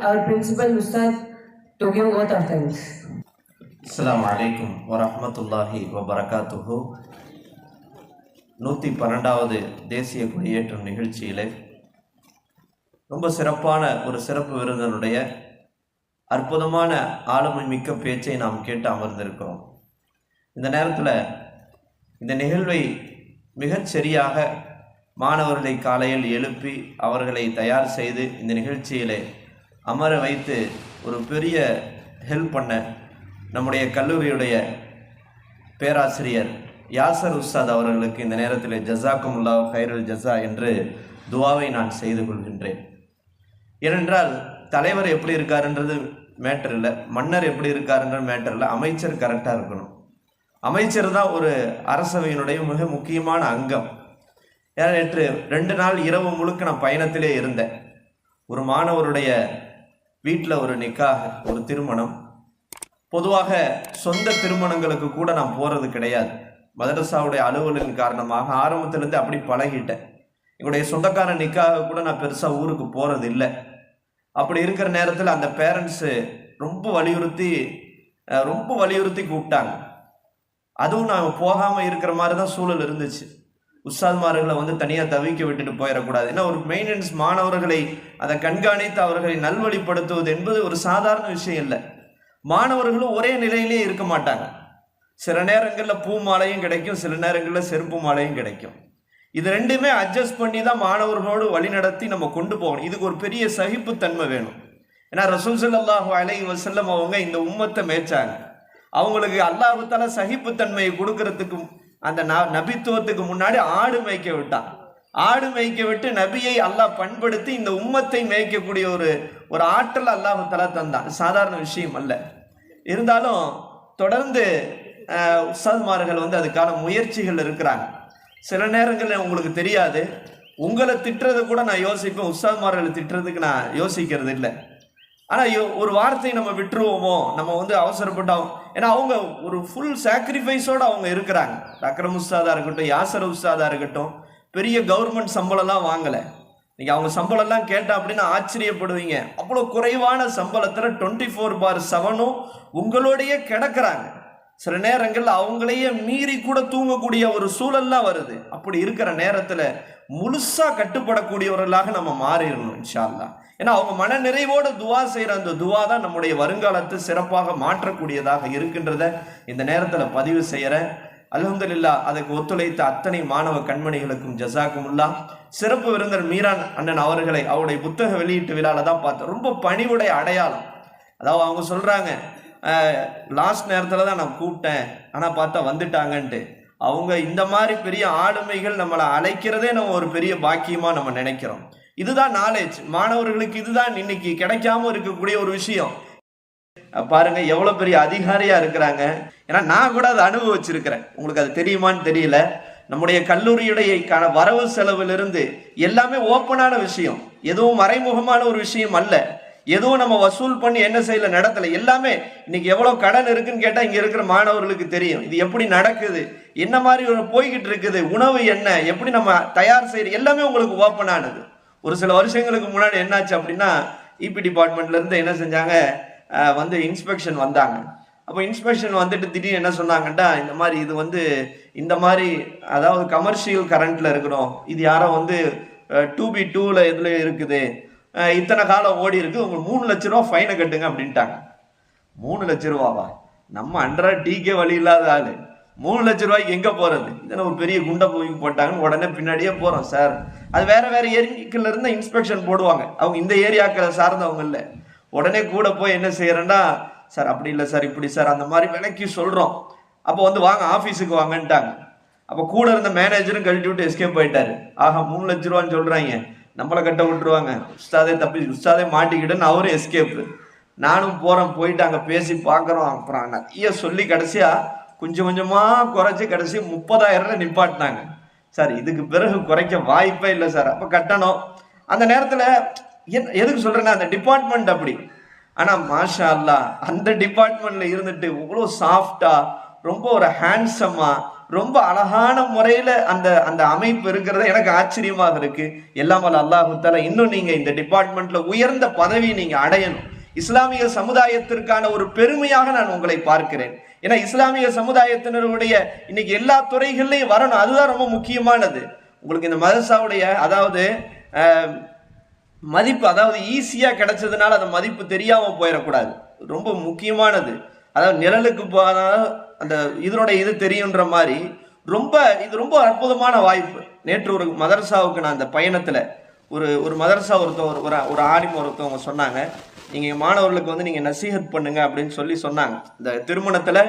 our principal Ustad to give vote of thanks. அஸ்ஸலாமு அலைக்கும் வரஹ்மத்துல்லாஹி வபரகாத்துஹு நூற்றி பன்னெண்டாவது தேசிய குடியேற்றம் நிகழ்ச்சியிலே ரொம்ப சிறப்பான ஒரு சிறப்பு விருந்தினுடைய அற்புதமான ஆளுமை மிக்க பேச்சை நாம் கேட்டு அமர்ந்திருக்கிறோம் இந்த நேரத்தில் இந்த நிகழ்வை மிகச்சரியாக மாணவர்களை காலையில் எழுப்பி அவர்களை தயார் செய்து இந்த நிகழ்ச்சியிலே அமர வைத்து ஒரு பெரிய ஹெல்ப் பண்ண நம்முடைய கல்லூரியுடைய பேராசிரியர் யாசர் உஸ்தாத் அவர்களுக்கு இந்த நேரத்தில் ஜஸாக்குமுல்லா ஹைருல் ஜஸா என்று துவாவை நான் செய்து கொள்கின்றேன். ஏனென்றால் தலைவர் எப்படி இருக்காருன்றது மேட்டர் இல்லை மன்னர் எப்படி இருக்காருன்ற மேட்டர் இல்லை அமைச்சர் கரெக்டாக இருக்கணும். அமைச்சர் தான் ஒரு அரசவையினுடைய மிக முக்கியமான அங்கம். ஏன்னா நேற்று ரெண்டு நாள் இரவு முழுக்க நான் பயணத்திலே இருந்தேன். ஒரு மாணவருடைய வீட்டில் ஒரு நிக்காக ஒரு திருமணம். பொதுவாக சொந்த திருமணங்களுக்கு கூட நான் போகிறது கிடையாது. மதரசாவுடைய அலுவலின் காரணமாக ஆரம்பத்திலேருந்து அப்படி பழகிட்டேன். எங்களுடைய சொந்தக்கார நிக்காக கூட நான் பெருசாக ஊருக்கு போகிறது இல்லை அப்படி இருக்கிற நேரத்தில் அந்த பேரண்ட்ஸு ரொம்ப வலியுறுத்தி ரொம்ப வலியுறுத்தி கூப்பிட்டாங்க. அதுவும் நாங்கள் போகாமல் இருக்கிற மாதிரி தான் சூழல் இருந்துச்சு. உஸ்தாத்மார்களை வந்து தனியாக தவிக்க விட்டுட்டு போயிடக்கூடாது. ஏன்னா ஒரு மெயின்டெனன்ஸ் மாணவர்களை அதை கண்காணித்து அவர்களை நல்வழிப்படுத்துவது என்பது ஒரு சாதாரண விஷயம் இல்லை. மாணவர்களும் ஒரே நிலையிலே இருக்க மாட்டாங்க. சில நேரங்களில் பூ மாலையும் கிடைக்கும் சில நேரங்களில் செருப்பு மாலையும் கிடைக்கும். இது ரெண்டுமே அட்ஜஸ்ட் பண்ணி தான் மாணவர்களோடு வழிநடத்தி நம்ம கொண்டு போகணும். இதுக்கு ஒரு பெரிய சகிப்புத்தன்மை வேணும். ஏன்னா ரசூல் சல்லாஹூ அலை வசல்லம் அவங்க இந்த உம்மத்தை மேய்ச்சாங்க. அவங்களுக்கு அல்லாஹு சகிப்புத்தன்மையை கொடுக்கறதுக்கு அந்த நபித்துவத்துக்கு முன்னாடி ஆடு மேய்க்க விட்டான். ஆடு மேய்க்க விட்டு நபியை அல்லாஹ் பண்படுத்தி இந்த உம்மத்தை மேய்க்கக்கூடிய ஒரு ஒரு ஆற்றல் அல்லாஹு தலா தந்தான். சாதாரண விஷயம் அல்ல. இருந்தாலும் தொடர்ந்து அஹ், உஸ்தாத்மார்கள் வந்து அதுக்கான முயற்சிகள் இருக்கிறாங்க. சில நேரங்களில் உங்களுக்கு தெரியாது. உங்களை திட்டுறது கூட நான் யோசிப்பேன். உஸ்தாத்மார்களை திட்டுறதுக்கு நான் யோசிக்கிறது இல்லை. ஆனால் ஒரு வார்த்தை நம்ம விட்டுருவோமோ? நம்ம வந்து அவசரப்பட்டோம் ஏன்னா அவங்க ஒரு ஃபுல் சாக்ரிஃபைஸோடு அவங்க இருக்கிறாங்க. அக்ரம் உஸ்தாதாக இருக்கட்டும் யாசர் உஸ்தாதாக இருக்கட்டும் பெரிய கவர்மெண்ட் சம்பளம்லாம் வாங்கலை. நீங்கள் அவங்க சம்பளம்லாம் கேட்டால் அப்படின்னு ஆச்சரியப்படுவீங்க. அவ்வளோ குறைவான சம்பளத்தில் டுவெண்ட்டி ஃபோர் பார் செவனும் உங்களோடையே கிடக்கிறாங்க. சில நேரங்களில் அவங்களையே மீறி கூட தூங்கக்கூடிய ஒரு சூழல்லாம் வருது. அப்படி இருக்கிற நேரத்தில் முழுசாக கட்டுப்படக்கூடியவர்களாக நம்ம மாறிடணும் இன்ஷால்லாம் ஏன்னா அவங்க மன நிறைவோடு துவா செய்கிற அந்த துவா தான் நம்முடைய வருங்காலத்தை சிறப்பாக மாற்றக்கூடியதாக இருக்கின்றத இந்த நேரத்தில் பதிவு செய்கிறேன் அலமதுல்லா அதுக்கு ஒத்துழைத்த அத்தனை மாணவ கண்மணிகளுக்கும் ஜசாக்குமுல்லா சிறப்பு விருந்தர் மீரான் அண்ணன் அவர்களை அவருடைய புத்தக வெளியீட்டு விழாவில் தான் பார்த்தேன் ரொம்ப பணிவுடைய அடையாளம். அதாவது அவங்க சொல்கிறாங்க லாஸ்ட் நேரத்தில் தான் நான் கூப்பிட்டேன். ஆனால் பார்த்தா வந்துட்டாங்கன்ட்டு. அவங்க இந்த மாதிரி பெரிய ஆளுமைகள் நம்மளை அழைக்கிறதே நம்ம ஒரு பெரிய பாக்கியமாக நம்ம நினைக்கிறோம். இதுதான் நாலேஜ் மாணவர்களுக்கு இதுதான் இன்னைக்கு கிடைக்காம இருக்கக்கூடிய ஒரு விஷயம். பாருங்க எவ்வளவு பெரிய அதிகாரியா இருக்கிறாங்க. ஏன்னா நான் கூட அதை அனுபவிச்சிருக்கிறேன். உங்களுக்கு அது தெரியுமான்னு தெரியல. நம்முடைய கல்லூரியுடைய க- வரவு செலவிலிருந்து எல்லாமே ஓப்பனான விஷயம். எதுவும் மறைமுகமான ஒரு விஷயம் அல்ல. எதுவும் நம்ம வசூல் பண்ணி என்ன செய்யல நடத்தல. எல்லாமே இன்னைக்கு எவ்வளவு கடன் இருக்குன்னு கேட்டா இங்க இருக்கிற மாணவர்களுக்கு தெரியும். இது எப்படி நடக்குது? என்ன மாதிரி ஒரு போய்கிட்டு இருக்குது? உணவு என்ன? எப்படி நம்ம தயார் செய்யறது எல்லாமே உங்களுக்கு ஓப்பனானது. ஒரு சில வருஷங்களுக்கு முன்னாடி என்னாச்சு அப்படின்னா இபி டிபார்ட்மெண்ட்லேருந்து என்ன செஞ்சாங்க? வந்து இன்ஸ்பெக்ஷன் வந்தாங்க. அப்போ இன்ஸ்பெக்ஷன் வந்துட்டு திடீர்னு என்ன சொன்னாங்கன்னா இந்த மாதிரி இது வந்து இந்த மாதிரி அதாவது கமர்ஷியல் கரண்ட்ல இருக்கிறோம் இது யாரோ வந்து டூ பி டூவில் இதில் இருக்குது. இத்தனை காலம் ஓடி இருக்கு உங்களுக்கு மூணு லட்ச ரூபா ஃபைனை கட்டுங்க அப்படின்ட்டாங்க. மூணு லட்ச ரூபாவா? நம்ம அன்றா டீக்கே வழி இல்லாத ஆள். மூணு லட்ச ரூபாய்க்கு எங்கே போகிறது இதெல்லாம் ஒரு பெரிய குண்டை போய் போட்டாங்கன்னு உடனே பின்னாடியே போகிறோம் சார் அது வேறு வேறு ஏரியாக்கள்ல இருந்தால் இன்ஸ்பெக்ஷன் போடுவாங்க. அவங்க இந்த ஏரியாக்களை சார்ந்தவங்க இல்லை. உடனே கூட போய் என்ன செய்கிறேன்னா சார் அப்படி இல்லை சார் இப்படி சார் அந்த மாதிரி விலைக்கு சொல்கிறோம் அப்போ வந்து வாங்க ஆஃபீஸுக்கு வாங்கன்ட்டாங்க. அப்போ கூட இருந்த மேனேஜரும் கழட்டி விட்டு எஸ்கேப் போயிட்டாரு ஆஹா மூணு லட்ச ரூபான்னு சொல்கிறாங்க நம்மளை கட்ட விட்டுருவாங்க. உஸ்தாதே தப்பி உஸ்தாதே மாட்டிக்கிட்டுன்னு அவரும் எஸ்கேப்பு நானும் போகிறேன் போயிட்டு அங்கே பேசி பார்க்குறோம். அப்புறம் நிறைய சொல்லி கடைசியாக கொஞ்சம் கொஞ்சமாக குறைச்சி கடைசி முப்பதாயிரம் நிப்பாட்டினாங்க. சார் இதுக்கு பிறகு குறைக்க வாய்ப்பே இல்லை சார். அப்போ கட்டணும். அந்த நேரத்தில் என் எதுக்கு சொல்கிறேன்னா அந்த டிபார்ட்மெண்ட் அப்படி. ஆனால் மாஷா அல்லாஹ் அந்த டிபார்ட்மெண்ட்ல இருந்துட்டு இவ்வளோ சாஃப்டா ரொம்ப ஒரு ஹேண்ட்ஸமாக ரொம்ப அழகான முறையில அந்த அந்த அமைப்பு இருக்கிறது எனக்கு ஆச்சரியமாக இருக்கு. எல்லாம் வல்ல அல்லாஹு தஆலா இன்னும் நீங்க இந்த டிபார்ட்மெண்ட்ல உயர்ந்த பதவி நீங்க அடையணும். இஸ்லாமிய சமுதாயத்திற்கான ஒரு பெருமையாக நான் உங்களை பார்க்கிறேன். ஏன்னா இஸ்லாமிய சமுதாயத்தினருடைய இன்னைக்கு எல்லா துறைகள்லையும் வரணும். அதுதான் ரொம்ப முக்கியமானது. உங்களுக்கு இந்த மதரசாவுடைய அதாவது மதிப்பு அதாவது ஈஸியாக கிடைச்சதுனால அந்த மதிப்பு தெரியாமல் போயிடக்கூடாது. ரொம்ப முக்கியமானது. அதாவது நிழலுக்கு போனால் அந்த இதனுடைய இது தெரியுன்ற மாதிரி ரொம்ப இது ரொம்ப அற்புதமான வாய்ப்பு. நேற்று ஒரு மதரசாவுக்கு நான் அந்த பயணத்தில் ஒரு ஒரு மதரசா ஒருத்தவங்க ஒரு ஒரு ஆலிம் ஒருத்தவங்க சொன்னாங்க. நீங்கள் மாணவர்களுக்கு வந்து நீங்கள் நசீஹத் பண்ணுங்க அப்படின்னு சொல்லி சொன்னாங்க. இந்த திருமணத்தில்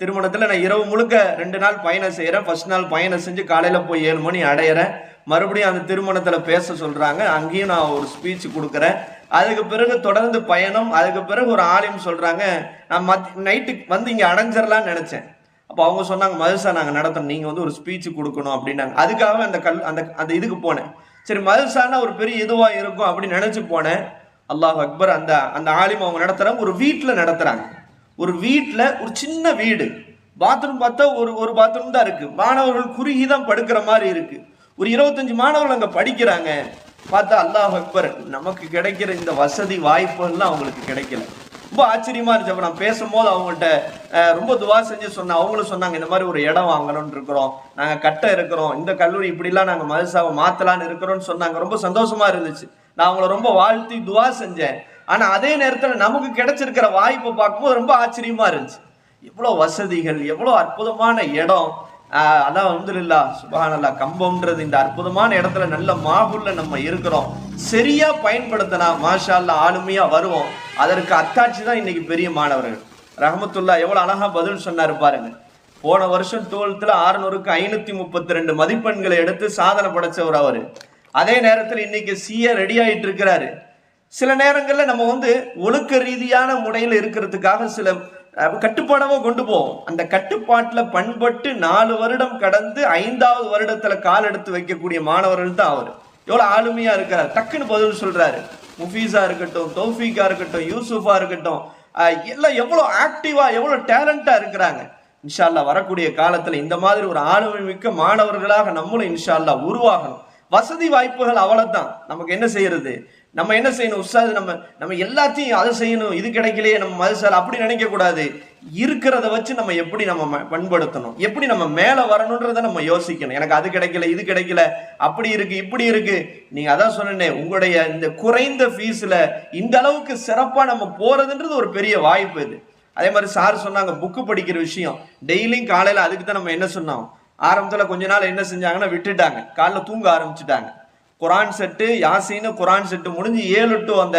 திருமணத்தில் நான் இரவு முழுக்க ரெண்டு நாள் பயணம் செய்கிறேன் ஃபர்ஸ்ட் நாள் பயணம் செஞ்சு காலையில் போய் ஏழு மணி அடையிறேன். மறுபடியும் அந்த திருமணத்தில் பேச சொல்கிறாங்க அங்கேயும் நான் ஒரு ஸ்பீச் கொடுக்குறேன். அதுக்கு பிறகு தொடர்ந்து பயணம். அதுக்கு பிறகு ஒரு ஆலயம் சொல்கிறாங்க நான் மத் நைட்டுக்கு வந்து இங்கே அடைஞ்சிடலான்னு நினச்சேன். அப்போ அவங்க சொன்னாங்க மதுசா நாங்கள் நடத்தணும். நீங்கள் வந்து ஒரு ஸ்பீச் கொடுக்கணும். அப்படின்னாங்க. அதுக்காக அந்த கல் அந்த அந்த இதுக்கு போனேன். சரி மதுசானா ஒரு பெரிய இதுவாக இருக்கும் அப்படின்னு நினச்சி போனேன். அல்லாஹ் அக்பர் அந்த அந்த ஆலிம் அவங்க நடத்துகிறாங்க ஒரு வீட்டில் நடத்துகிறாங்க ஒரு வீட்டில் ஒரு சின்ன வீடு. பாத்ரூம் பார்த்தா ஒரு ஒரு பாத்ரூம் தான் இருக்குது மாணவர்கள் குறுகி தான் படுக்கிற மாதிரி இருக்குது ஒரு இருபத்தஞ்சு மாணவர்கள் அங்கே படிக்கிறாங்க. பார்த்தா அல்லாஹ் அக்பர் நமக்கு கிடைக்கிற இந்த வசதி வாய்ப்புகள்லாம் அவங்களுக்கு கிடைக்கல. ரொம்ப ஆச்சரியமா இருந்துச்சு. அப்ப நான் பேசும்போது அவங்கள்ட்ட ரொம்ப துவா செஞ்சு சொன்னேன். அவங்களும் சொன்னாங்க இந்த மாதிரி ஒரு இடம் வாங்கணும்னு இருக்கிறோம். நாங்கள் கட்ட இருக்கிறோம். இந்த கல்லூரி இப்படிலாம் நாங்கள் மதுசாவை மாற்றலான்னு இருக்கிறோம்னு சொன்னாங்க. ரொம்ப சந்தோஷமா இருந்துச்சு. நான் அவங்கள ரொம்ப வாழ்த்தி துவா செஞ்சேன். ஆனால் அதே நேரத்தில் நமக்கு கிடைச்சிருக்கிற வாய்ப்பை பார்க்கும்போது ரொம்ப ஆச்சரியமா இருந்துச்சு. எவ்வளோ வசதிகள் எவ்வளோ அற்புதமான இடம். அதான் அதான் அல்ஹம்துலில்லாஹ் சுபஹானல்லாஹ் கம்பம்ன்றது இந்த அற்புதமான இடத்துல நல்ல மாகுல்ல நம்ம இருக்கிறோம். சரியா பயன்படுத்தினா மாஷால்ல ஆளுமையா வருவோம். அதற்கு அத்தாட்சி தான் இன்னைக்கு பெரிய மாணவர்கள். ரஹமத்துல்லா எவ்வளவு அழகா பதில் சொன்னாரு பாருங்க. போன வருஷம் டுவெல்த்தில் ஆறுநூறுக்கு ஐநூத்தி முப்பத்தி ரெண்டு மதிப்பெண்களை எடுத்து சாதனை படைச்சவர் அவரு. அதே நேரத்தில் இன்னைக்கு சிஏ ரெடி ஆகிட்டு இருக்கிறாரு. சில நேரங்களில் நம்ம வந்து ஒழுக்க ரீதியான முறையில் இருக்கிறதுக்காக சில அஹ், கொண்டு போவோம். அந்த கட்டுப்பாட்டில் பண்பட்டு நாலு வருடம் கடந்து ஐந்தாவது வருடத்தில் கால் எடுத்து வைக்கக்கூடிய மாணவர்கள் தான் அவர். எவ்வளோ ஆளுமையா இருக்கிறார் டக்குன்னு பதில் சொல்றாரு. முஃபீஸா இருக்கட்டும் தௌஃபீக்கா இருக்கட்டும் யூசுஃபா இருக்கட்டும் எல்லாம் எவ்வளோ ஆக்டிவா எவ்வளோ டேலண்டா இருக்கிறாங்க. இன்ஷால்லா வரக்கூடிய காலத்தில் இந்த மாதிரி ஒரு ஆளுமை மிக்க மாணவர்களாக நம்மளும் இன்ஷால்லா உருவாகணும். வசதி வாய்ப்புகள் அவ்வளவுதான். நமக்கு என்ன செய்யறது? நம்ம என்ன செய்யணும்? உற்சாக நம்ம நம்ம எல்லாத்தையும் அதை செய்யணும் இது கிடைக்கலையே நம்ம மதுசால் அப்படி நினைக்க கூடாது இருக்கிறத வச்சு நம்ம எப்படி நம்ம ம- பண்படுத்தணும்? எப்படி நம்ம மேல வரணுன்றதை நம்ம யோசிக்கணும். எனக்கு அது கிடைக்கல இது கிடைக்கல அப்படி இருக்கு இப்படி இருக்கு. நீங்க அதான் சொன்னேனே உங்களுடைய இந்த குறைந்த ஃபீஸ்ல இந்த அளவுக்கு சிறப்பா நம்ம போறதுன்றது ஒரு பெரிய வாய்ப்பு இது. அதே மாதிரி சார் சொன்னாங்க புக்கு படிக்கிற விஷயம். டெய்லியும் காலையில அதுக்கு தான் நம்ம என்ன சொன்னோம்? ஆரம்பத்தில் கொஞ்ச நாள் என்ன செஞ்சாங்கன்னா விட்டுட்டாங்க. காலைல தூங்க ஆரம்பிச்சுட்டாங்க. குரான் செட்டு யாசின்னு குரான் செட்டு முடிஞ்சு ஏழு டு அந்த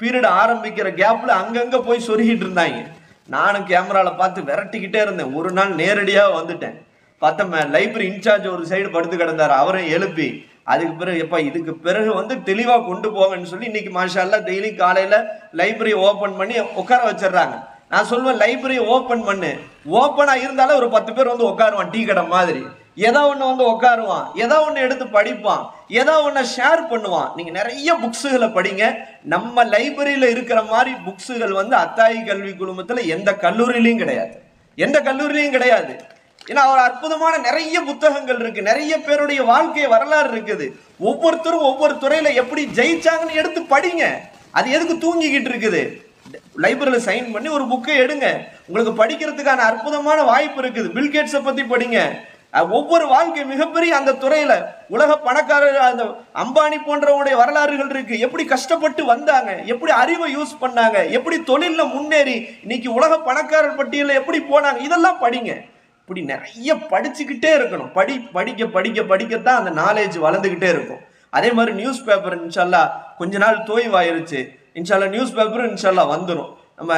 பீரியட் ஆரம்பிக்கிற கேப்பில் அங்கங்கே போய் சொருகிட்டு இருந்தாங்க. நானும் கேமராவில் பார்த்து விரட்டிக்கிட்டே இருந்தேன். ஒரு நாள் நேரடியாக வந்துட்டேன். பார்த்தா லைப்ரரி இன்சார்ஜ் ஒரு சைடு படுத்து கிடந்தாரு. அவரும் எழுப்பி அதுக்கு பிறகு எப்பா இதுக்கு பிறகு வந்து தெளிவாக கொண்டு போங்கன்னு சொல்லி இன்னைக்கு மாஷா டெய்லி காலையில் லைப்ரரி ஓப்பன் பண்ணி உட்கார வச்சிடுறாங்க. நான் சொல்லுவேன் லைப்ரரி ஓப்பன் பண்ணு. ஓப்பனாக இருந்தாலும் ஒரு பத்து பேர் வந்து உட்காருவான் டீ கடை மாதிரி. ஏதோ ஒன்று வந்து உட்காருவான் ஏதோ ஒன்று எடுத்து படிப்பான் ஏதோ ஒன்று ஷேர் பண்ணுவான். நீங்கள் நிறைய புக்ஸுகளை படிங்க. நம்ம லைப்ரரியில் இருக்கிற மாதிரி புக்ஸுகள் வந்து அத்தாயி கல்வி குழுமத்தில் எந்த கல்லூரியிலையும் கிடையாது. எந்த கல்லூரிலையும் கிடையாது. ஏன்னா அவர் அற்புதமான நிறைய புத்தகங்கள் இருக்கு. நிறைய பேருடைய வாழ்க்கை வரலாறு இருக்குது. ஒவ்வொருத்தரும் ஒவ்வொரு துறையில எப்படி ஜெயிச்சாங்கன்னு எடுத்து படிங்க. அது எதுக்கு தூங்கிக்கிட்டு இருக்குது? லைப்ரரியில் சைன் பண்ணி ஒரு புக்கை எடுங்க. உங்களுக்கு படிக்கிறதுக்கான அற்புதமான வாய்ப்பு இருக்குது. பில்கேட்ஸை பற்றி படிங்க. ஒவ்வொரு வாழ்க்கை மிகப்பெரிய அந்த துறையில உலக பணக்காரர் அந்த அம்பானி போன்றவங்களுடைய வரலாறுகள் இருக்கு. எப்படி கஷ்டப்பட்டு வந்தாங்க? எப்படி அறிவை யூஸ் பண்ணாங்க? எப்படி தொழிலில் முன்னேறி இன்னைக்கு உலக பணக்காரர் பட்டியலில் எப்படி போனாங்க? இதெல்லாம் படிங்க. இப்படி நிறைய படிச்சுக்கிட்டே இருக்கணும். படி படிக்க படிக்க படிக்கத்தான் அந்த நாலேஜ் வளர்ந்துக்கிட்டே இருக்கும். அதே மாதிரி நியூஸ் பேப்பர் இன்ஷால்லா கொஞ்ச நாள் தோய்வாயிருச்சு. இன்ஷால்லா நியூஸ் பேப்பரும் இன்ஷால்லா வந்துடும் நம்ம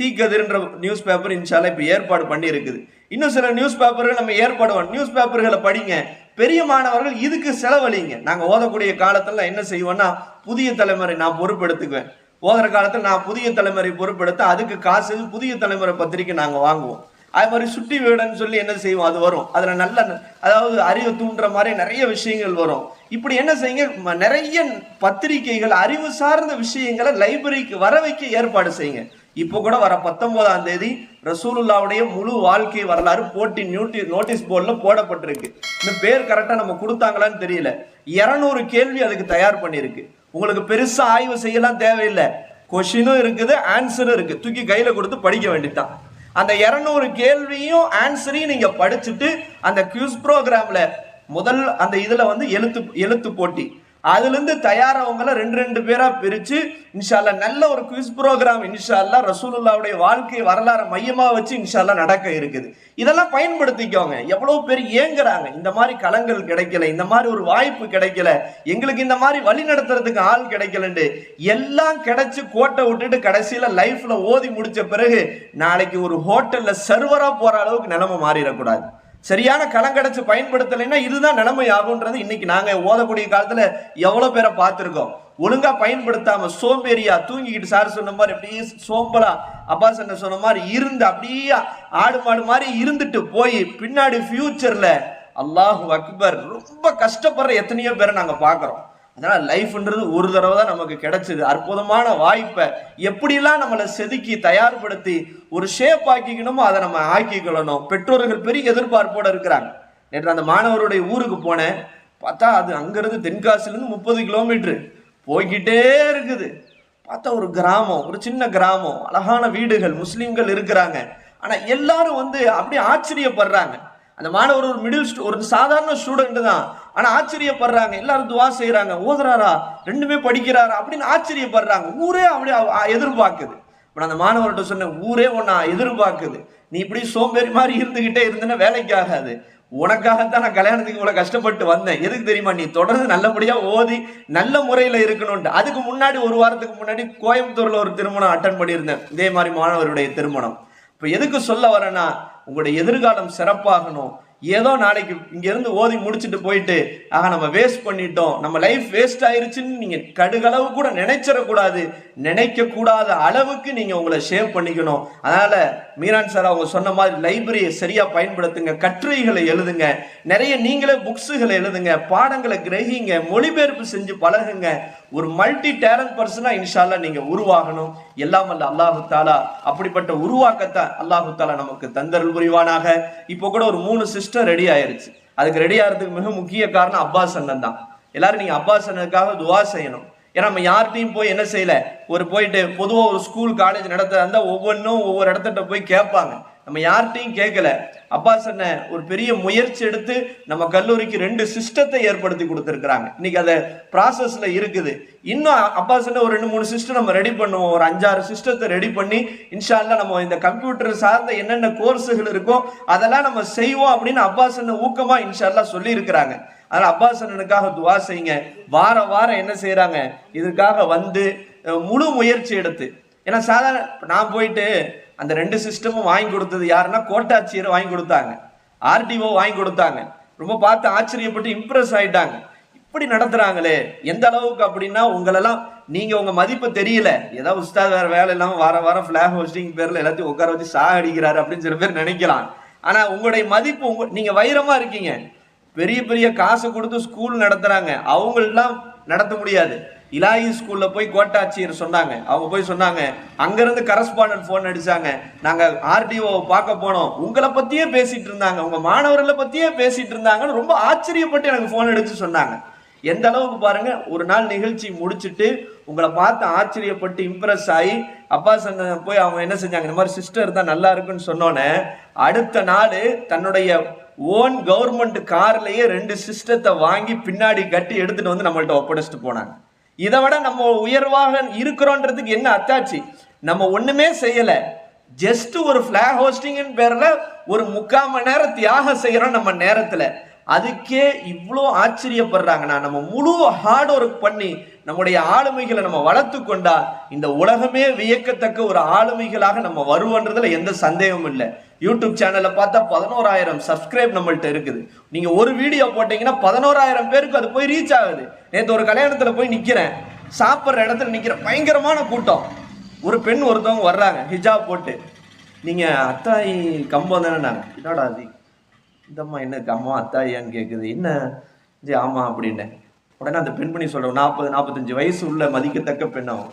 தீக்கதிர்ன்ற நியூஸ் பேப்பர் இன்ஷால்லா இப்போ ஏற்பாடு பண்ணியிருக்குது. இன்னும் சில நியூஸ் பேப்பர்கள் நம்ம ஏற்பாடு நியூஸ் பேப்பர்களை படிங்க. பெரிய மாணவர்கள் இதுக்கு செலவழிங்க. நாங்கள் ஓதக்கூடிய காலத்தில் என்ன செய்வோம்னா புதிய தலைமுறை நான் பொறுப்பெடுத்துக்குவேன். ஓதுற காலத்தில் நான் புதிய தலைமுறை பொறுப்பெடுத்து அதுக்கு காசு புதிய தலைமுறை பத்திரிக்கை நாங்கள் வாங்குவோம். அது மாதிரி சுட்டி வீடுன்னு சொல்லி என்ன செய்வோம்? அது வரும். அதில் நல்ல அதாவது அறிவு தூண்டுற மாதிரி நிறைய விஷயங்கள் வரும். இப்படி என்ன செய்யுங்க? ம- நிறைய பத்திரிகைகள் அறிவு சார்ந்த விஷயங்களை லைப்ரரிக்கு வர வைக்க ஏற்பாடு செய்யுங்க. இப்போ கூட வர பத்தொன்பதாம் தேதி ரசூலுல்லாவுடைய முழு வாழ்க்கை வரலாறு போட்டி நியூட்டி நோட்டீஸ் போர்டில் போடப்பட்டிருக்கு. இந்த பேர் கரெக்டாக நம்ம கொடுத்தாங்களான்னு தெரியல. இரநூறு கேள்வி அதுக்கு தயார் பண்ணியிருக்கு. உங்களுக்கு பெருசாக ஆய்வு செய்யலாம் தேவையில்லை. கொஷினும் இருக்குது ஆன்சரும் இருக்குது தூக்கி கையில் கொடுத்து படிக்க வேண்டியதான் அந்த இரநூறு கேள்வியும் ஆன்சரையும் நீங்க படிச்சுட்டு அந்த குவிஸ் ப்ரோக்ராம்ல முதல் அந்த இதுல வந்து எழுத்து எழுத்து போட்டி. அதுல இருந்து ரெண்டு ரெண்டு பேரா பிரிச்சு இன்ஷால்லா நல்ல ஒரு குவிஸ் ப்ரோக்ராம் இன்ஷால்லா ரசூலுல்லாவுடைய வாழ்க்கை வரலாறு மையமா வச்சு இன்ஷால்லா நடக்க இருக்குது. இதெல்லாம் பயன்படுத்திக்கோங்க. எவ்வளவு பேர் ஏங்குறாங்க. இந்த மாதிரி களங்கள் கிடைக்கல இந்த மாதிரி ஒரு வாய்ப்பு கிடைக்கல எங்களுக்கு இந்த மாதிரி வழி நடத்துறதுக்கு ஆள் கிடைக்கலண்டு. எல்லாம் கிடைச்சு கோட்டை விட்டுட்டு கடைசியில லைஃப்ல ஓதி முடிச்ச பிறகு நாளைக்கு ஒரு ஹோட்டல்ல சர்வரா போற அளவுக்கு நிலைமை மாறிடக்கூடாது. சரியான களம் கிடைச்சு பயன்படுத்தலைன்னா இதுதான் நிலைமை ஆகுன்றது இன்னைக்கு நாங்கள் ஓதக்கூடிய காலத்தில் எவ்வளோ பேரை பார்த்துருக்கோம். ஒழுங்காக பயன்படுத்தாம சோம்பேறியா தூங்கிக்கிட்டு சார் சொன்ன மாதிரி அப்படியே சோம்பலா அப்பா என்ன சொன்ன மாதிரி இருந்து அப்படியே ஆடு மாடு மாதிரி இருந்துட்டு போய் பின்னாடி ஃபியூச்சரில் அல்லாஹு அக்பர் ரொம்ப கஷ்டப்படுற எத்தனையோ பேரை நாங்கள் பார்க்குறோம். அதனால் லைஃப்ன்றது ஒரு தடவை தான் நமக்கு கிடைச்சது. அற்புதமான வாய்ப்பை எப்படிலாம் நம்மளை செதுக்கி தயார்படுத்தி ஒரு ஷேப் ஆக்கிக்கணுமோ அதை நம்ம ஆக்கிக்கொள்ளணும். பெற்றோர்கள் பெரிய எதிர்பார்ப்போடு இருக்கிறாங்க. நேற்று அந்த மாணவருடைய ஊருக்கு போனேன். பார்த்தா அது அங்கேருந்து தென்காசிலேருந்து முப்பது கிலோமீட்ரு போய்கிட்டே இருக்குது. பார்த்தா ஒரு கிராமம் ஒரு சின்ன கிராமம் அழகான வீடுகள் முஸ்லீம்கள் இருக்கிறாங்க. ஆனால் எல்லாரும் வந்து அப்படியே ஆச்சரியப்படுறாங்க. அந்த மாணவர் ஒரு மிடில் ஒரு சாதாரண ஸ்டூடெண்ட் தான். ஆனா ஆச்சரியப்படுறாங்க எல்லாரும் துவா செய்றாங்க ஓதுறாரா ரெண்டுமே படிக்கிறாரா அப்படின்னு ஆச்சரியப்படுறாங்க. ஊரே அப்படி எதிர்பார்க்குது. இப்போ நான் அந்த மாணவர்கிட்ட சொன்னேன் ஊரே உன்னை எதிர்பார்க்குது. நீ இப்படி சோம்பேறி மாதிரி இருந்துகிட்டே இருந்தேன்னா வேலைக்கு ஆகாது. உனக்காகத்தான் நான் கல்யாணத்துக்கு இவ்வளோ கஷ்டப்பட்டு வந்தேன். எதுக்கு தெரியுமா நீ தொடர்ந்து நல்லபடியாக ஓதி நல்ல முறையில் இருக்கணும்ட்டு அதுக்கு முன்னாடி ஒரு வாரத்துக்கு முன்னாடி கோயம்புத்தூரில் ஒரு திருமணம் அட்டன் பண்ணியிருந்தேன். இதே மாதிரி மாணவருடைய திருமணம். இப்போ எதுக்கு சொல்ல வரேன்னா உங்களுடைய எதிர்காலம் சிறப்பாகணும். ஏதோ நாளைக்கு இங்கேருந்து ஓதி முடிச்சுட்டு போயிட்டு ஆக நம்ம வேஸ்ட் பண்ணிட்டோம். நம்ம லைஃப் வேஸ்ட் ஆயிருச்சுன்னு நீங்கள் கடுகளவு கூட நினைச்சிடக்கூடாது. நினைக்க கூடாத அளவுக்கு நீங்கள் உங்களை ஷேவ் பண்ணிக்கணும். அதனால் மீரான் சார் அவங்க சொன்ன மாதிரி லைப்ரரியை சரியாக பயன்படுத்துங்க. கட்டுரைகளை எழுதுங்க. நிறைய நீங்களே புக்ஸுகளை எழுதுங்க. பாடங்களை கிரகிங்க. மொழிபெயர்ப்பு செஞ்சு பழகுங்க. ஒரு மல்டி டேலண்ட் பர்சனா இன்ஷால்லா நீங்க உருவாகணும். எல்லாம் அல்ல அல்லாஹு தாலா அப்படிப்பட்ட உருவாக்கத்தை அல்லாஹு தாலா நமக்கு தந்தருள் புரிவானாக. இப்போ கூட ஒரு மூணு சிஸ்டர் ரெடி ஆயிருச்சு. அதுக்கு ரெடி ஆகிறதுக்கு மிக முக்கிய காரணம் அப்பாஸ் அண்ணன் தான். எல்லாரும் நீங்க அப்பாஸ் அண்ணனுக்காக துவா செய்யணும். ஏன்னா நம்ம யார்கிட்டையும் போய் என்ன செய்யல? ஒரு போயிட்டு பொதுவாக ஒரு ஸ்கூல் காலேஜ் நடத்த இருந்தால் ஒவ்வொன்றும் ஒவ்வொரு இடத்துட்ட போய் கேட்பாங்க. நம்ம யார்கிட்டையும் கேட்கல. அப்பா சொன்ன ஒரு பெரிய முயற்சி எடுத்து நம்ம கல்லூரிக்கு ரெண்டு சிஸ்டத்தை ஏற்படுத்தி கொடுத்துருக்குறாங்க. இன்னைக்கு அதை ப்ராசஸில் இருக்குது. இன்னும் அப்பா சொன்ன ஒரு ரெண்டு மூணு சிஸ்டம் நம்ம ரெடி பண்ணுவோம். ஒரு அஞ்சாறு சிஸ்டத்தை ரெடி பண்ணி இன்ஷால்லா நம்ம இந்த கம்ப்யூட்டர் சார்ந்த என்னென்ன கோர்ஸுகள் இருக்கோ அதெல்லாம் நம்ம செய்வோம் அப்படின்னு அப்பா சொன்ன ஊக்கமாக இன்ஷால்லா சொல்லியிருக்கிறாங்க. அதனால் அப்பா சொன்னனுக்காக துவா செய்யுங்க. வார வாரம் என்ன செய்கிறாங்க இதுக்காக வந்து முழு முயற்சி எடுத்து. ஏன்னா சாதாரண நான் போயிட்டு அந்த ரெண்டு சிஸ்டமும் வாங்கி கொடுத்தது யாருன்னா கோட்டாட்சியர் வாங்கி கொடுத்தாங்க. ஆர்டிஓ வாங்கி கொடுத்தாங்க. ரொம்ப பார்த்து ஆச்சரியப்பட்டு இம்ப்ரெஸ் ஆயிட்டாங்க. இப்படி நடத்துறாங்களே. எந்த அளவுக்கு அப்படின்னா உங்களெல்லாம் நீங்க உங்க மதிப்பு தெரியல. ஏதோ உஸ்தாத் வேற வேலை இல்லாம வார வாரம் பிளாக் ஹோஸ்டிங் பேர்ல எல்லாத்தையும் உட்கார வச்சு சாக அடிக்கிறாரு அப்படின்னு சில பேர் நினைக்கலாம். ஆனா உங்களுடைய மதிப்பு உங்க நீங்க வைரமா இருக்கீங்க. பெரிய பெரிய காசு கொடுத்து ஸ்கூல் நடத்துறாங்க. அவங்களெல்லாம் நடத்த முடியாது. இலாயி ஸ்கூல்ல போய் கோட்டாட்சியர் சொன்னாங்க. அவங்க போய் சொன்னாங்க அங்கிருந்து கரஸ்பாண்டன்ட் ஃபோன் அடிச்சாங்க. நாங்க ஆர்டிஓ பார்க்க போனோம். உங்களை பத்தியே பேசிட்டு இருந்தாங்க. உங்க மாணவர்களை பத்தியே பேசிட்டு இருந்தாங்கன்னு ரொம்ப ஆச்சரியப்பட்டு எனக்கு ஃபோன் அடிச்சு சொன்னாங்க. எந்த அளவுக்கு பாருங்க ஒரு நாள் நிகழ்ச்சி முடிச்சிட்டு உங்களை பார்த்து ஆச்சரியப்பட்டு இம்ப்ரெஸ் ஆகி அப்பா சங்க போய் அவங்க என்ன செஞ்சாங்க? இந்த மாதிரி சிஸ்டர் தான் நல்லா இருக்குன்னு சொன்னோன்னே அடுத்த நாள் தன்னுடைய ஓன் கவர்மெண்ட் கார்லயே ரெண்டு சிஸ்டத்தை வாங்கி பின்னாடி கட்டி எடுத்துட்டு வந்து நம்மள்ட்ட ஒப்படைச்சிட்டு போனாங்க. இதை விட நம்ம உயர்வாக இருக்கிறோன்றதுக்கு என்ன அத்தாச்சி? நம்ம ஒண்ணுமே செய்யல. ஜஸ்ட் ஒரு ஃபிளாக் ஹோஸ்டிங் பேர்ல ஒரு முக்கால் மணி நேரம் தியாகம் செய்யறோம் நம்ம நேரத்துல. அதுக்கே இவ்வளோ ஆச்சரியப்படுறாங்கன்னா நம்ம முழு ஹார்ட் ஒர்க் பண்ணி நம்முடைய ஆளுமைகளை நம்ம வளர்த்து கொண்டா இந்த உலகமே வியக்கத்தக்க ஒரு ஆளுமைகளாக நம்ம வருவோன்றதுல எந்த சந்தேகமும் இல்லை. யூடியூப் சேனலில் பார்த்தா பதினோராயிரம் சப்ஸ்கிரைப் நம்மள்ட்ட இருக்குது. நீங்கள் ஒரு வீடியோ போட்டிங்கன்னா பதினோராயிரம் பேருக்கு அது போய் ரீச் ஆகுது. நேற்று ஒரு கல்யாணத்தில் போய் நிற்கிறேன் சாப்பிட்ற இடத்துல நிற்கிற பயங்கரமான கூட்டம். ஒரு பெண் ஒருத்தவங்க வர்றாங்க ஹிஜாப் போட்டு. நீங்கள் அத்தாயி கம்பம் தானே நாங்கள் என்னடா அது இந்தம்மா என்ன கம்மா அத்தாயான்னு கேட்குது என்ன? ஜி ஆமாம் அப்படின்னேன் உடனே அந்த பெண் பண்ணி சொல்கிறோம் நாற்பது நாற்பத்தஞ்சு வயசு உள்ள மதிக்கத்தக்க பெண்ணாகும்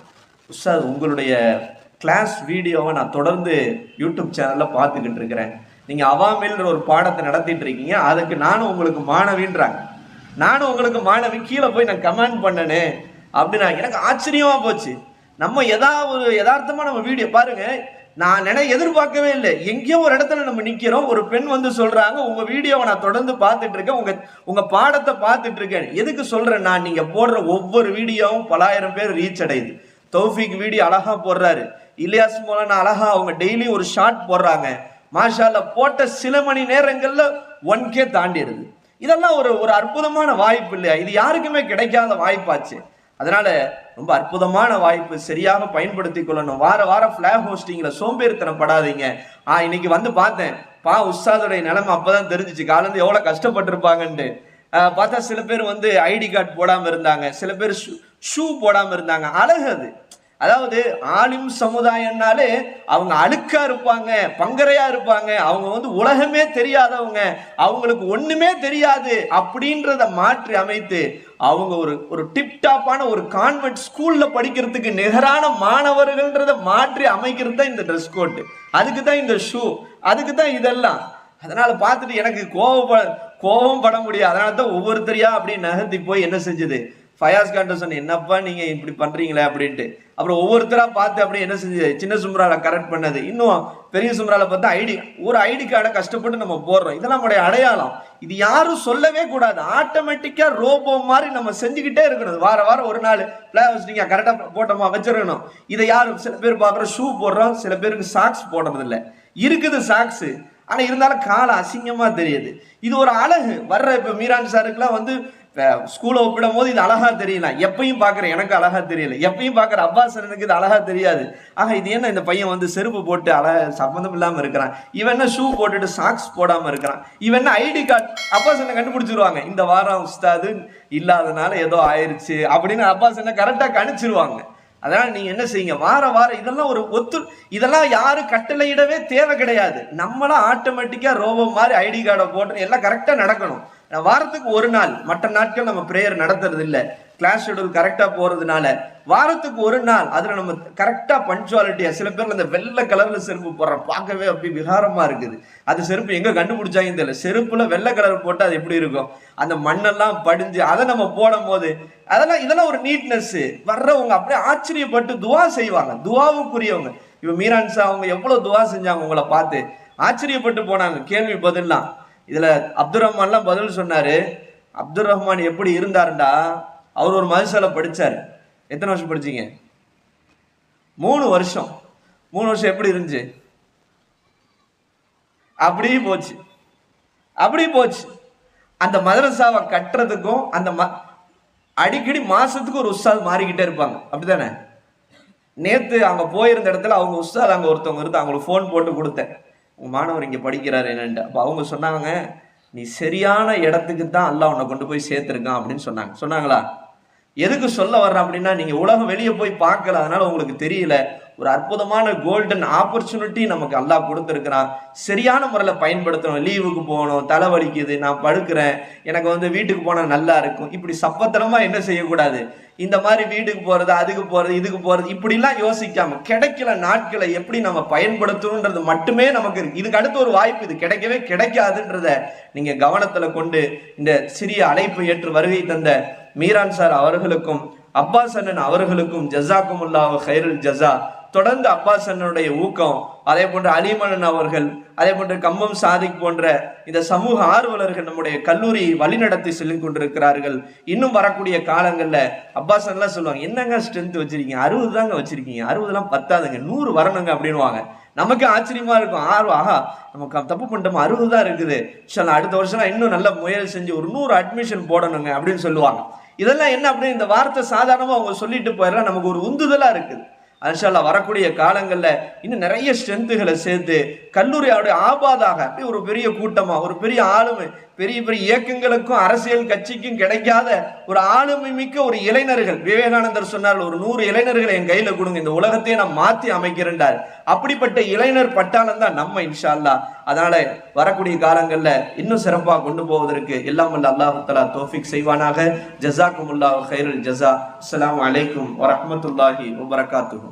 உஸ்தாத் உங்களுடைய கிளாஸ் வீடியோவை நான் தொடர்ந்து யூடியூப் சேனலில் பார்த்துக்கிட்டு இருக்கிறேன். நீங்கள் அவாமில்ன்ற ஒரு பாடத்தை நடத்திட்டு இருக்கீங்க. அதுக்கு நானும் உங்களுக்கு மாணவின்றாங்க. நானும் உங்களுக்கு மாணவி கீழே போய் நான் கமெண்ட் பண்ணனே அப்படின்னா எனக்கு ஆச்சரியமாக போச்சு. நம்ம எதா ஒரு யதார்த்தமாக நம்ம வீடியோ பாருங்கள் நான் நினை எதிர்பார்க்கவே இல்லை. எங்கேயோ ஒரு இடத்துல நம்ம நிற்கிறோம் ஒரு பெண் வந்து சொல்கிறாங்க உங்கள் வீடியோவை நான் தொடர்ந்து பார்த்துட்டு இருக்கேன். உங்கள் உங்கள் பாடத்தை பார்த்துட்டு இருக்கேன். எதுக்கு சொல்கிறேன் நான்? நீங்கள் போடுற ஒவ்வொரு வீடியோவும் பலாயிரம் பேர் ரீச் அடையுது. தௌஃபிக் வீடியோ அழகாக போடுறாரு. இலியாஸ் மூலம் அழகா அவங்க டெய்லி ஒரு ஷார்ட் போடுறாங்க. மாஷால போட்ட சில மணி நேரங்கள்ல ஒன் கே தாண்டிடுது. இதெல்லாம் ஒரு ஒரு அற்புதமான வாய்ப்பு இல்லையா? இது யாருக்குமே கிடைக்காத வாய்ப்பாச்சு. அதனால ரொம்ப அற்புதமான வாய்ப்பு சரியாக பயன்படுத்தி கொள்ளணும். வார வாரம் ஃபிளாக் ஹோஸ்டிங்ல சோம்பேறித்தனம் படாதீங்க. ஆ இன்னைக்கு வந்து பார்த்தேன். பா உஸ்தாதுடைய நிலைமை அப்பதான் தெரிஞ்சிச்சு. காலேந்து எவ்வளவு கஷ்டப்பட்டிருப்பாங்கன்ட்டு. பார்த்தா சில பேர் வந்து ஐடி கார்டு போடாம இருந்தாங்க. சில பேர் ஷூ போடாம இருந்தாங்க. அழகு அது. அதாவது ஆலிம் சமுதாயம்னாலே அவங்க அழுக்கா இருப்பாங்க பங்கரையா இருப்பாங்க. அவங்க வந்து உலகமே தெரியாதவங்க. அவங்களுக்கு ஒண்ணுமே தெரியாது அப்படின்றத மாற்றி அமைத்து அவங்க ஒரு ஒரு டிப்டாப்பான ஒரு கான்வென்ட் ஸ்கூல்ல படிக்கிறதுக்கு நிகரான மாணவர்கள்ன்றத மாற்றி அமைக்கிறது தான் இந்த ட்ரெஸ் கோட் அதுக்கு தான் இந்த ஷூ அதுக்கு தான் இதெல்லாம். அதனால பார்த்துட்டு எனக்கு கோவப்பட கோபம் பட முடியாது. அதனால தான் ஒவ்வொருத்தரையா அப்படியே நகர்த்தி போய் என்ன செஞ்சது? ஃபயாஸ் கான்ட்ட சொன்னேன் என்னப்பா நீங்க இப்படி பண்றீங்களே? அப்படின்ட்டு. அப்புறம் ஒவ்வொருத்தரா பார்த்து அப்படியே என்ன செஞ்சது சின்ன சும்ராவில் கரெக்ட் பண்ணது. இன்னும் பெரிய சும்ராவில் பார்த்தா ஐடி ஒரு ஐடி கார்டை கஷ்டப்பட்டு நம்ம போடுறோம். இதெல்லாம் நம்முடைய அடையாளம். இது யாரும் சொல்லவே கூடாது. ஆட்டோமேட்டிக்கா ரோபோ மாதிரி நம்ம செஞ்சுக்கிட்டே இருக்கணும். வார வாரம் ஒரு நாள் பிளேவர்ஸ் நீங்க கரெக்டா போட்டோமா வச்சிருக்கணும் இதை யாரும் சில பேர் பார்க்குறோம் ஷூ போடுறோம். சில பேருக்கு சாக்ஸ் போடுறதில்ல. இருக்குது சாக்ஸ் ஆனால் இருந்தாலும் காலை அசிங்கமாக தெரியுது. இது ஒரு அழகு. வர்ற இப்போ மீரான் சாருக்குலாம் வந்து ஸ்கூலை ஒப்பிடும் போது இது அழகா தெரியல. எப்பயும் பார்க்குற எனக்கு அழகா தெரியல. எப்பயும் பார்க்குற அப்பாசனுக்கு இது அழகா தெரியாது. ஆக இது என்ன இந்த பையன் வந்து செருப்பு போட்டு அழக சம்மந்தம் இல்லாமல் இருக்கிறான். இவன் என்ன ஷூ போட்டுட்டு சாக்ஸ் போடாமல் இருக்கிறான். இவன் என்ன ஐடி கார்டு அப்பாசனை கண்டுபிடிச்சிருவாங்க. இந்த வாரம் உஸ்தாது இல்லாதனால ஏதோ ஆயிடுச்சு அப்படின்னு அப்பாசனை கரெக்டாக கணிச்சிருவாங்க. அதனால் நீங்கள் என்ன செய்யுங்க? வார வாரம் இதெல்லாம் ஒரு ஒத்து இதெல்லாம் யாரும் கட்டளையிடவே தேவை கிடையாது. நம்மளாம் ஆட்டோமேட்டிக்காக ரோபோ மாதிரி ஐடி கார்டை போட்டு எல்லாம் கரெக்டாக நடக்கணும். வாரத்துக்கு ஒரு நாள் மற்ற நாட்கள் நம்ம ப்ரேயர் நடத்துறது இல்லை கிளாஸ் ஷெடியூல் கரெக்டாக போகிறதுனால வாரத்துக்கு ஒரு நாள் அதில் நம்ம கரெக்டாக பஞ்சுவாலிட்டியா சில பேர் அந்த வெள்ளை கலரில் செருப்பு போடுற பார்க்கவே அப்படி விகாரமாக இருக்குது. அது செருப்பு எங்கே கண்டுபிடிச்சாங்கன்னு தெரியல. செருப்பில் வெள்ளை கலர் போட்டு அது எப்படி இருக்கும்? அந்த மண்ணெல்லாம் படிஞ்சு அதை நம்ம போடும் போது அதெல்லாம் இதெல்லாம் ஒரு நீட்னஸ்ஸு வர்றவங்க அப்படியே ஆச்சரியப்பட்டு துவா செய்வாங்க. துவாவுக்குரியவங்க. இப்போ மீரான் அவங்க எவ்வளோ துவா செஞ்சாங்க உங்களை பார்த்து. ஆச்சரியப்பட்டு போனாங்க. கேள்வி பதிலாம் இதில் அப்துல் ரஹ்மான்லாம் பதில் சொன்னார் அப்துல் ரஹ்மான் எப்படி இருந்தாருண்டா? அவர் ஒரு மதுசால படித்தார் எத்தனை வருஷம் படிச்சீங்க? மூணு வருஷம். மூணு வருஷம் எப்படி இருந்துச்சு? அப்படியே போச்சு. அப்படியும் போச்சு. அந்த மதரசாவை கட்டுறதுக்கும் அந்த ம அடிக்கடி மாதத்துக்கு ஒரு உஸ்தாத் மாறிக்கிட்டே இருப்பாங்க. அப்படிதானே நேற்று அங்கே போயிருந்த இடத்துல அவங்க உஸ்தாத் அங்கே ஒருத்தவங்க இருந்து அவங்களுக்கு ஃபோன் போட்டு கொடுத்தேன். உன் மாணவர் இங்கே படிக்கிறார் என்னன்ட்டு. அப்போ அவங்க சொன்னாங்க நீ சரியான இடத்துக்கு தான் அல்லாஹ் உன்னை கொண்டு போய் சேர்த்துருக்கான் அப்படின்னு சொன்னாங்க. சொன்னாங்களா? எதுக்கு சொல்ல வர்றேன் அப்படின்னா நீங்கள் உலகம் வெளியே போய் பார்க்கல அதனால உங்களுக்கு தெரியல. ஒரு அற்புதமான கோல்டன் ஆப்பர்ச்சுனிட்டி நமக்கு அல்லாஹ் கொடுத்துருக்கிறான். சரியான முறையில் பயன்படுத்தணும். லீவுக்கு போகணும் தலை வலிக்குது நான் படுக்கிறேன் எனக்கு வந்து வீட்டுக்கு போனால் நல்லா இருக்கும். இப்படி சப்பத்தனமா என்ன செய்யக்கூடாது? இந்த மாதிரி வீட்டுக்கு போகிறது அதுக்கு போகிறது இதுக்கு போகிறது இப்படிலாம் யோசிக்காம கிடைக்கல நாட்களை எப்படி நம்ம பயன்படுத்தணுன்றது மட்டுமே நமக்கு இருக்கு. இதுக்கு அடுத்து ஒரு வாய்ப்பு இது. கிடைக்கவே கிடைக்காதுன்றத நீங்கள் கவனத்தில் கொண்டு இந்த சிறிய அழைப்பு ஏற்று வருகை தந்த மீரான் சார் அவர்களுக்கும் அப்பாஸ் அண்ணன் அவர்களுக்கும் ஜசாக்குமுல்லாஹ் ஹைருல் ஜஸா தொடர்ந்து அப்பாஸ் அண்ணனுடைய ஊக்கம் அதே போன்ற அலிமணன் அவர்கள் அதே போன்ற கம்மம் சாதிக் போன்ற இந்த சமூக ஆர்வலர்கள் நம்முடைய கல்லூரி வழிநடத்தி சொல்லிக் கொண்டிருக்கிறார்கள். இன்னும் வரக்கூடிய காலங்களில் அப்பாஸ் சொல்லுவாங்க என்னங்க ஸ்ட்ரென்த் வச்சிருக்கீங்க? அறுபது தாங்க வச்சிருக்கீங்க. அறுபதுலாம் பத்தாதுங்க. நூறு வரணுங்க அப்படின்னுவாங்க. நமக்கு ஆச்சரியமா இருக்கும். ஆர்வம் ஆஹா நமக்கு தப்பு பண்ணிட்டோம்? அறுபது தான் இருக்குது. சரி அடுத்த வருஷம் இன்னும் நல்ல முயற்சி செஞ்சு ஒரு நூறு அட்மிஷன் போடணுங்க அப்படின்னு சொல்லுவாங்க. இதெல்லாம் என்ன அப்படின்னு இந்த வார்த்தை சாதாரணமாக அவங்க சொல்லிட்டு போயிடலாம் நமக்கு ஒரு உந்துதலாக இருக்குது. அன்ஷால்லா வரக்கூடிய காலங்களில் இன்னும் நிறைய ஸ்ட்ரென்த்துகளை சேர்த்து கல்லூரியோட ஆபாதாக அப்படி ஒரு பெரிய கூட்டமாக ஒரு பெரிய ஆளுமை பெரிய பெரிய இயக்கங்களுக்கும் அரசியல் கட்சிக்கும் கிடைக்காத ஒரு ஆளுமை மிக்க ஒரு இளைஞர்கள். விவேகானந்தர் சொன்னார் ஒரு நூறு இளைஞர்களை என் கையில் கொடுங்க இந்த உலகத்தையே நான் மாற்றி அமைக்கிறேன்டார் அப்படிப்பட்ட இளைஞர் பட்டாளம் தான் நம்ம இன்ஷா அல்லா அதனால வரக்கூடிய காலங்களில் இன்னும் சிறப்பாக கொண்டு போவதற்கு எல்லாம் வல்ல அல்லாஹு தலா தோஃபிக் செய்வானாக. ஜசாக்குமுல்லா ஹைருல் ஜஸா. அஸ்லாம் அலைக்கும் வரமத்துல்லாஹி வபரகாத்துஹு.